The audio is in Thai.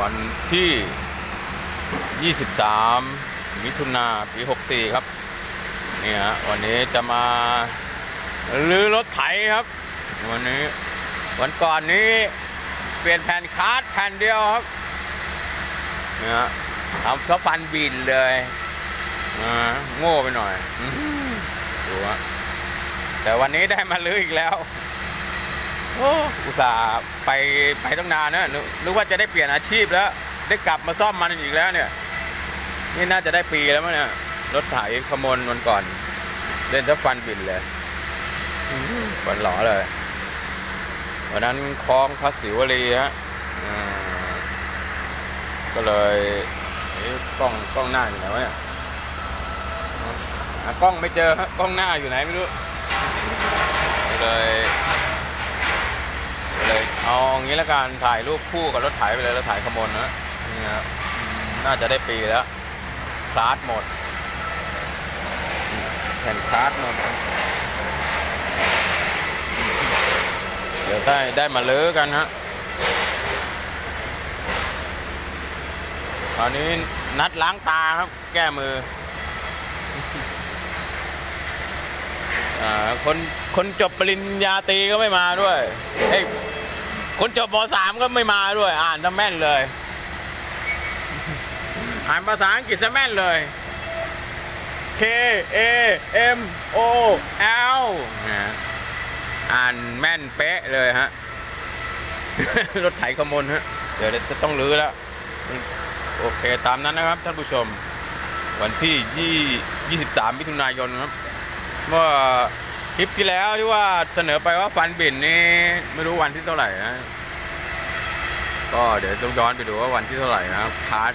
วันที่ 23 มิถุนาปี 64 ครับนี่ฮะวันนี้จะมาลื้อรถไถครับ วันนี้วันก่อนนี้เปลี่ยนแผ่นคาร์ดแผ่นเดียวครับเนี่ยฮะทำซะฟันบินเลยอ่าโง่ไปหน่อยหือดูฮะแต่วันนี้ได้มาลื้ออีกแล้ว โอ้อุตส่าห์ไปไปตั้งนานนะนึกว่าจะได้เปลี่ยนอาชีพแล้ว ได้กลับมาซ่อมมันอีกแล้วเนี่ย นี่น่าจะได้ปีแล้วมั้งเนี่ยรถไถขโมยวันก่อน เล่นซะฟันบินเลยอื้อฟันหล่อเลยวันนั้นคลองพระศิวลีฮะก็เลยกล้องกล้องหน้าอยู่ไหนวะเนี่ยกล้องไม่เจอฮะกล้องหน้าอยู่ไหนไม่รู้เลย เอาอย่างนี้แล้วกันถ่ายรูปคู่กับรถไถไปเลยรถไถขโมยนะนี่ครับน่าจะได้ปีแล้วคลาสหมดแผ่นคลาสหมดเดี๋ยวได้ได้มาเลือกันฮะตอนนี้นัดล้างตาครับ แก้มืออ่าคนคนจบปริญญาตรีก็ไม่มาด้วยเอ้ คนจบมสามก็ไม่มาด้วย อ่านทั้งแม่นเลย อ่านภาษาอังกฤษซะแม่นเลย K A M O L นะอ่านแม่นเป๊ะเลยฮะ รถไถขโมยฮะ เดี๋ยวจะต้องรื้อแล้ว โอเคตามนั้นนะครับท่านผู้ชม วันที่ยี่23 มิถุนายนครับ เมื่อ คลิปที่แล้วที่ว่าเสนอไปว่าฟันบินนี่ไม่รู้วันที่เท่าไหร่นะ ก็เดี๋ยวต้องย้อนไปดูว่าวันที่เท่าไหร่นะครับพาร์ท